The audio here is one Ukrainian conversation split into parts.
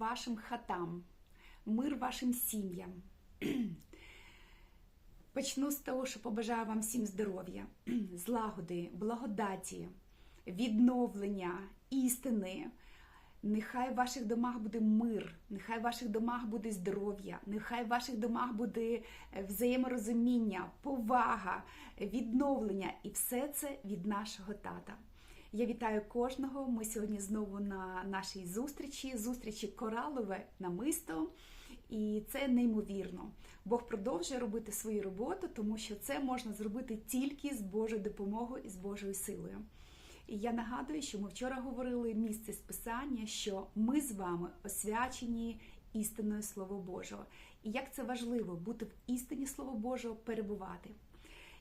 вашим хатам, мир вашим сім'ям. Почну з того, що побажаю вам всім здоров'я, злагоди, благодаті, відновлення, істини. Нехай в ваших домах буде мир, нехай в ваших домах буде здоров'я, нехай в ваших домах буде е, взаєморозуміння, повага, відновлення і все це від нашого тата. Я вітаю кожного. Ми сьогодні знову на нашій зустрічі, зустрічі коралове намисто. І це неймовірно. Бог продовжує робити свою роботу, тому що це можна зробити тільки з Божою допомогою і з Божою силою. І я нагадую, що ми вчора говорили місце списання, що ми з вами освячені істинною Слово Божого. І як це важливо бути в істині Слова Божого, перебувати.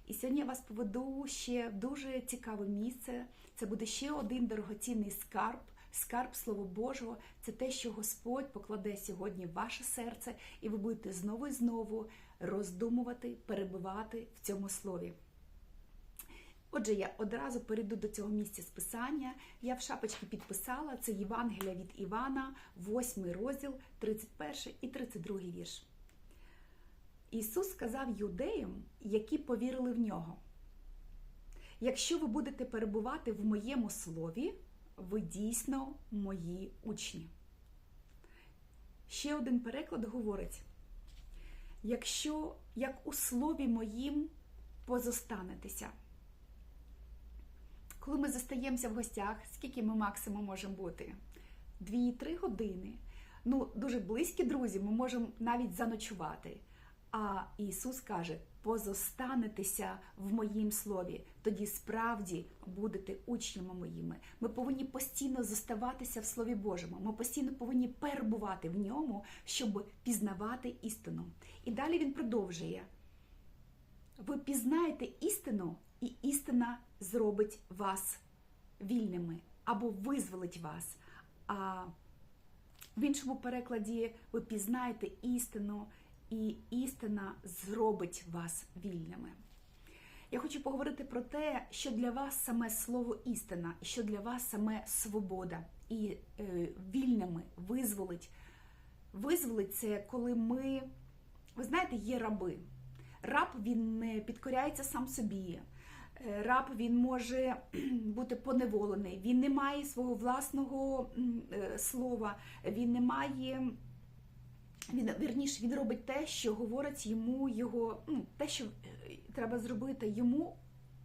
І сьогодні я вас поведу ще в дуже цікаве місце. Це буде ще один дорогоцінний скарб. Скарб Слова Божого це те, що Господь покладе сьогодні в ваше серце, і ви будете знову і знову роздумувати, перебувати в цьому слові. Отже, я одразу перейду до цього місця списання. Я в шапочці підписала це Євангелія від Івана, 8 розділ, 31 і 32 вірш. Ісус сказав юдеям, які повірили в нього: якщо ви будете перебувати в моєму слові, ви дійсно мої учні. Ще один переклад говорить: якщо як у слові моїм позостанетеся. Коли ми застаємося в гостях, скільки ми максимум можемо бути? Дві-три години. Ну, дуже близькі друзі, ми можемо навіть заночувати. А Ісус каже: позостанетеся в моїм слові, тоді справді будете учнями моїми. Ми повинні постійно зоставатися в Слові Божому. Ми постійно повинні перебувати в ньому, щоб пізнавати істину. І далі він продовжує: ви пізнаєте істину, і істина зробить вас вільними або визволить вас. А в іншому перекладі ви пізнаєте істину і істина зробить вас вільними. Я хочу поговорити про те, що для вас саме слово істина, і що для вас саме свобода і е, вільними визволить. Визволить це, коли ми, ви знаєте, є раби. Раб він не підкоряється сам собі. Е, раб він може бути поневолений, він не має свого власного е, слова, він не має. Він вірніше він робить те, що говорить йому його, ну, те, що треба зробити йому,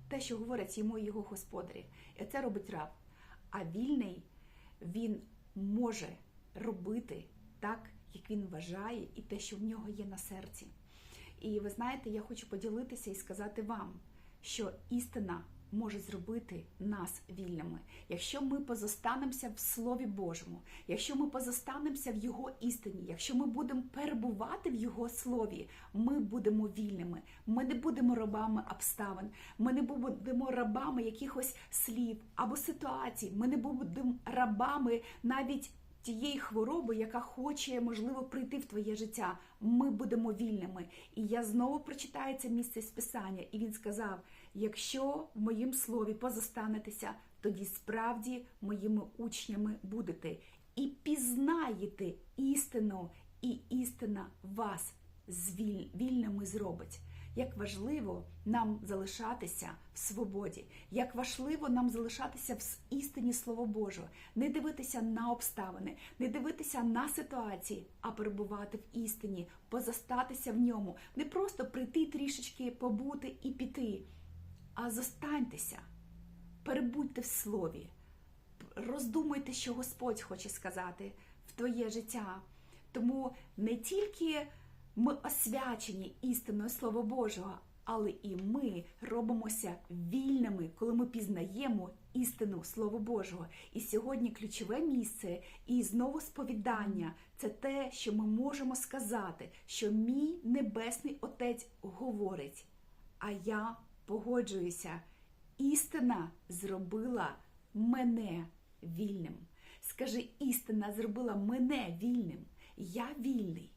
те, що говорять йому його господарі. І це робить раб. А вільний він може робити так, як він вважає, і те, що в нього є на серці. І ви знаєте, я хочу поділитися і сказати вам, що істина може зробити нас вільними. Якщо ми позостанемося в Слові Божому, якщо ми позостанемося в Його істині, якщо ми будемо перебувати в Його слові, ми будемо вільними. Ми не будемо рабами обставин, ми не будемо рабами якихось слів або ситуацій. Ми не будемо рабами навіть. Тієї хвороби, яка хоче, можливо, прийти в твоє життя, ми будемо вільними. І я знову прочитаю це місце з Писання, і він сказав: якщо в моїм слові позостанетеся, тоді справді моїми учнями будете. І пізнаєте істину, і істина вас вільними зробить. Як важливо нам залишатися в свободі, як важливо нам залишатися в істині Слова Божого, не дивитися на обставини, не дивитися на ситуації, а перебувати в істині, позостатися в ньому, не просто прийти трішечки, побути і піти, а зостаньтеся, перебудьте в слові, роздумуйте, що Господь хоче сказати в твоє життя. Тому не тільки ми освячені істиною Слова Божого, але і ми робимося вільними, коли ми пізнаємо істину Слова Божого. І сьогодні ключове місце і знову сповідання це те, що ми можемо сказати, що мій Небесний Отець говорить, а я погоджуюся. Істина зробила мене вільним. Скажи, істина зробила мене вільним. Я вільний.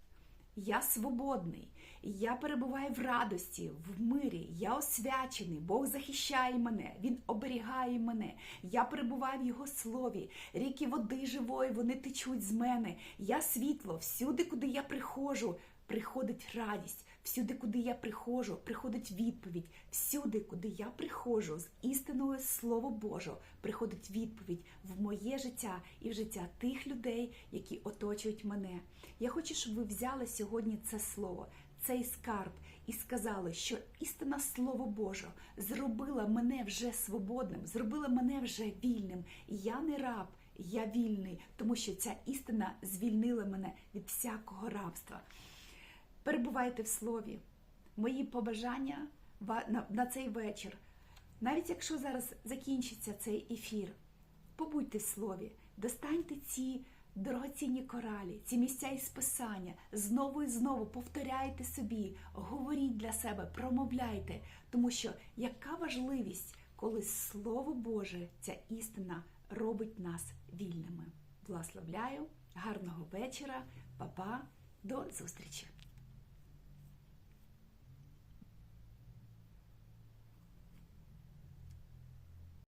Я свободний, я перебуваю в радості, в мирі, я освячений, Бог захищає мене, Він оберігає мене. Я перебуваю в Його слові. Ріки води живої, вони течуть з мене. Я світло, всюди, куди я приходжу, приходить радість. Всюди, куди я приходжу, приходить відповідь. Всюди, куди я приходжу з істиною Слово Божого, приходить відповідь в моє життя і в життя тих людей, які оточують мене. Я хочу, щоб ви взяли сьогодні це слово, цей скарб, і сказали, що істина Слово Боже зробила мене вже свободним, зробила мене вже вільним. Я не раб, я вільний, тому що ця істина звільнила мене від всякого рабства. Перебувайте в слові. Мої побажання на, цей вечір. Навіть якщо зараз закінчиться цей ефір, побудьте в слові, достаньте ці дорогоцінні коралі, ці місця із писання, знову і знову повторяйте собі, говоріть для себе, промовляйте, тому що яка важливість, коли Слово Боже, ця істина робить нас вільними. Благословляю, гарного вечора, па-па, до зустрічі!